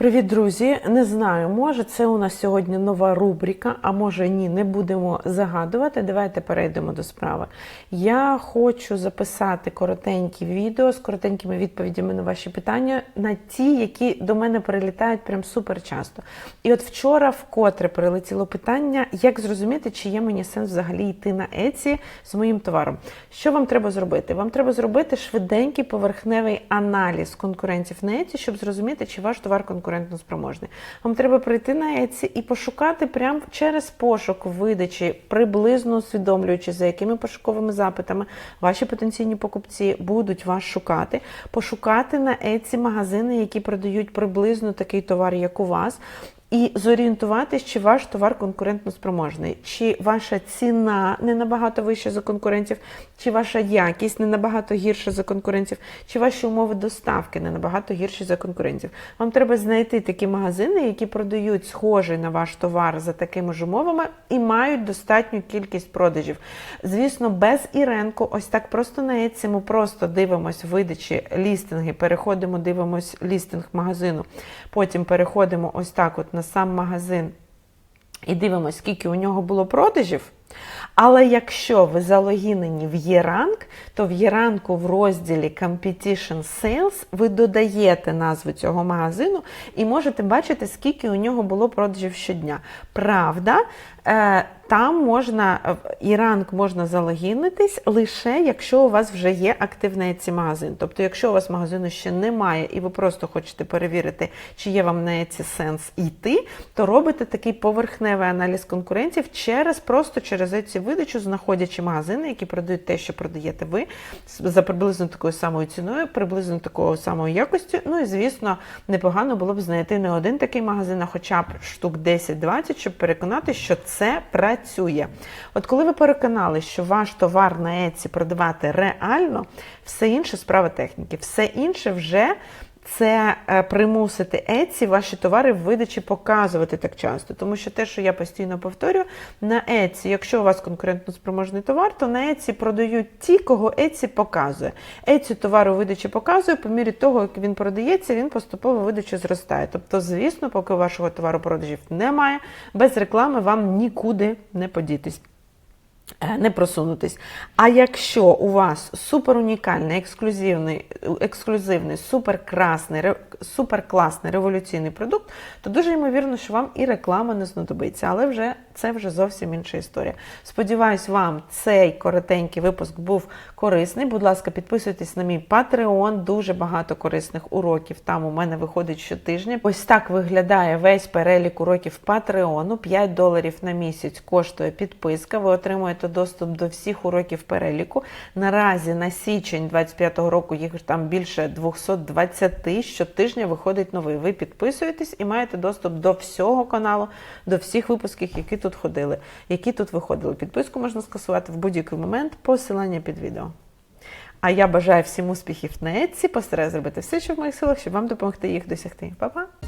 Привіт, друзі! Не знаю, може це у нас сьогодні нова рубрика, а може ні, не будемо загадувати. Давайте перейдемо до справи. Я хочу записати коротенькі відео з коротенькими відповідями на ваші питання, на ті, які до мене прилітають прям супер часто. І от вчора вкотре прилетіло питання, як зрозуміти, чи є мені сенс взагалі йти на Еці з моїм товаром. Що вам треба зробити? Вам треба зробити швиденький поверхневий аналіз конкурентів на Еці, щоб зрозуміти, чи ваш товар конкурентно спроможний. Вам треба прийти на Еці і пошукати прямо через пошук видачі, приблизно усвідомлюючи, за якими пошуковими запитами ваші потенційні покупці будуть вас шукати, пошукати на Еці магазини, які продають приблизно такий товар, як у вас. І зорієнтуватись, чи ваш товар конкурентно спроможний, чи ваша ціна не набагато вища за конкурентів, чи ваша якість не набагато гірша за конкурентів, чи ваші умови доставки не набагато гірші за конкурентів. Вам треба знайти такі магазини, які продають схожий на ваш товар за такими ж умовами і мають достатню кількість продажів. Звісно, без іренку, ось так просто на Etsy ми просто дивимось видачі лістинги, переходимо, дивимось лістинг магазину. Потім переходимо ось так, от на сам магазин і дивимося, скільки у нього було продажів. Але якщо ви залогінені в Єранк, то в Єранку в розділі Competition Sales ви додаєте назву цього магазину і можете бачити, скільки у нього було продажів щодня. Правда, е, там можна в Іранк можна залогінитись лише якщо у вас вже є активний ці магазин. Тобто, якщо у вас магазину ще немає, і ви просто хочете перевірити, чи є вам на ці сенс йти, то робите такий поверхневий аналіз конкурентів через просто через ці видачу, знаходячи магазини, які продають те, що продаєте ви, за приблизно такою самою ціною, приблизно такою самою якостю. Ну і звісно, непогано було б знайти не один такий магазин, а хоча б штук 10-20, щоб переконати, що це працює. От коли ви переконали, що ваш товар на Еці продавати реально, все інше справа техніки, все інше вже. Це е, примусити Еці ваші товари в видачі показувати так часто. Тому що те, що я постійно повторюю, на Еці, якщо у вас конкурентно спроможний товар, то на Еці продають ті, кого Еці показує. Еці товар у видачі показує, по мірі того, як він продається, він поступово видачі зростає. Тобто, звісно, поки вашого товару продажів немає, без реклами вам нікуди не подітись. Е, не просунутись. А якщо у вас супер унікальний, ексклюзивний, ексклюзивний, суперкрасний, суперкласний революційний продукт, то дуже ймовірно, що вам і реклама не знадобиться. Але вже це вже зовсім інша історія. Сподіваюсь, вам цей коротенький випуск був корисний. Будь ласка, підписуйтесь на мій Patreon, дуже багато корисних уроків. Там у мене виходить щотижня. Ось так виглядає весь перелік уроків Patreon. 5 доларів на місяць коштує підписка. Ви отримуєте доступ до всіх уроків переліку. Наразі на січень 25-го року їх там більше 220 щотижня виходить новий. Ви підписуєтесь і маєте доступ до всього каналу, до всіх випусків, які тут ходили, які тут виходили. Підписку можна скасувати в будь-який момент, посилання під відео. А я бажаю всім успіхів на Etsy, постараюсь зробити все, що в моїх силах, щоб вам допомогти їх досягти. Па-па!